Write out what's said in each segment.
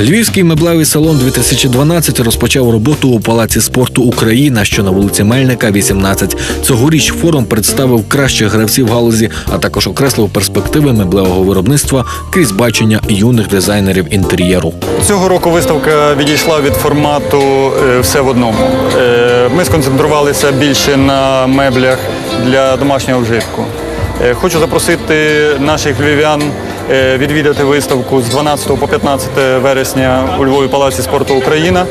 Львівський меблевий салон 2012 розпочав роботу у палаці спорту Україна, що на вулиці Мельника, 18. Цьогоріч форум представив кращих гравців галузі, а також окреслив перспективи меблевого виробництва крізь бачення юних дизайнерів інтер'єру. Цього року виставка відійшла від формату е, все в одному. Е, Ми сконцентрувалися більше на меблях для домашнього вжитку. Е, Хочу запросити наших львів'ян відвідати виставку з 12 по 15 вересня у Львові Палаці спорту Україна.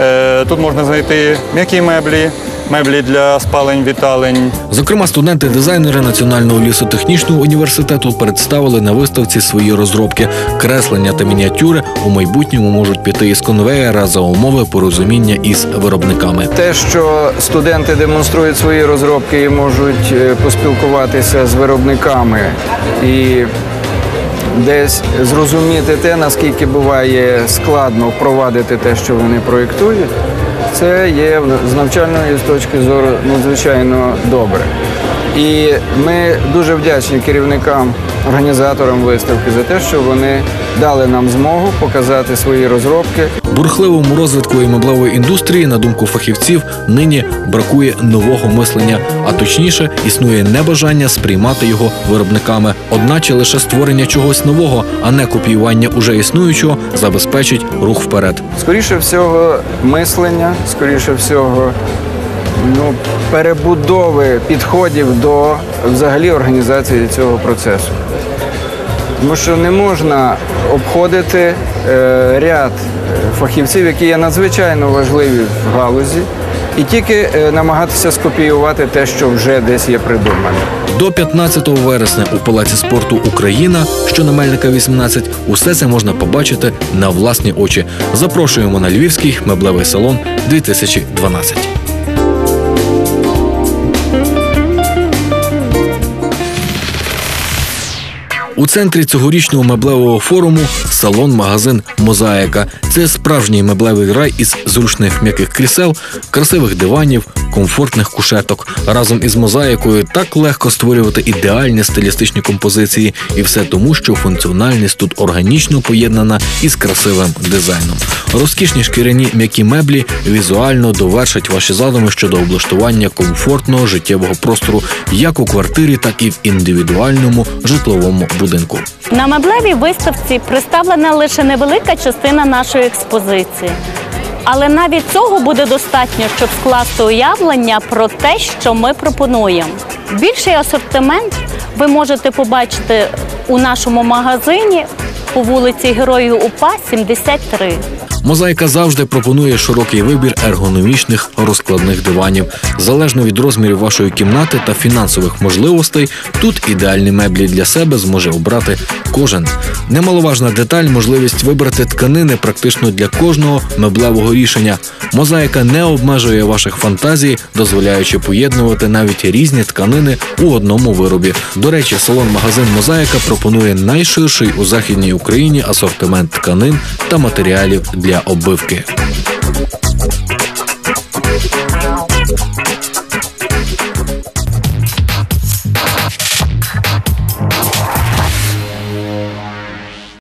Е, Тут можна знайти м'які меблі, меблі для спалень, віталень, Зокрема, студенти-дизайнери Національного лісотехнічного університету представили на виставці свої розробки. Креслення та мініатюри у майбутньому можуть піти із конвеєра за умови порозуміння із виробниками. Те, що студенти демонструють свої розробки і можуть е, поспілкуватися з виробниками і десь зрозуміти те, наскільки буває складно впровадити те, що вони проєктують, це є з навчальної точки зору надзвичайно добре. І ми дуже вдячні керівникам, організаторам виставки за те, що вони дали нам змогу показати свої розробки. Бурхливому розвитку і меблевої індустрії, на думку фахівців, нині бракує нового мислення, а точніше існує небажання сприймати його виробниками. Одначе лише створення чогось нового, а не копіювання уже існуючого, забезпечить рух вперед. Скоріше всього, мислення, скоріше всього, ну, перебудови підходів до взагалі організації цього процесу. Тому що не можна обходити е, ряд е, фахівців, які є надзвичайно важливі в галузі, і тільки е, намагатися скопіювати те, що вже десь є придумане. До 15 вересня у Палаці спорту Україна, що на Мельника 18, усе це можна побачити на власні очі. Запрошуємо на Львівський меблевий салон 2012. У центрі цьогорічного меблевого форуму салон-магазин Мозаїка. Це справжній меблевий рай із зручних м'яких крісел, красивих диванів, комфортних кушеток. Разом із мозаїкою так легко створювати ідеальні стилістичні композиції, і все тому, що функціональність тут органічно поєднана із красивим дизайном. Розкішні шкіряні м'які меблі візуально довершать ваші задуми щодо облаштування комфортного життєвого простору як у квартирі, так і в індивідуальному житловому будинку. На меблевій виставці представлена лише невелика частина нашої експозиції. Але навіть цього буде достатньо, щоб скласти уявлення про те, що ми пропонуємо. Більший асортимент ви можете побачити у нашому магазині по вулиці Героїв УПА 73. Мозаїка завжди пропонує широкий вибір ергономічних розкладних диванів. Залежно від розмірів вашої кімнати та фінансових можливостей, тут ідеальні меблі для себе зможе обрати кожен. Немаловажна деталь можливість вибрати тканини практично для кожного меблевого рішення. Мозаїка не обмежує ваших фантазій, дозволяючи поєднувати навіть різні тканини у одному виробі. До речі, салон-магазин Мозаїка пропонує найширший у західній Україні асортимент тканин та матеріалів для оббивки.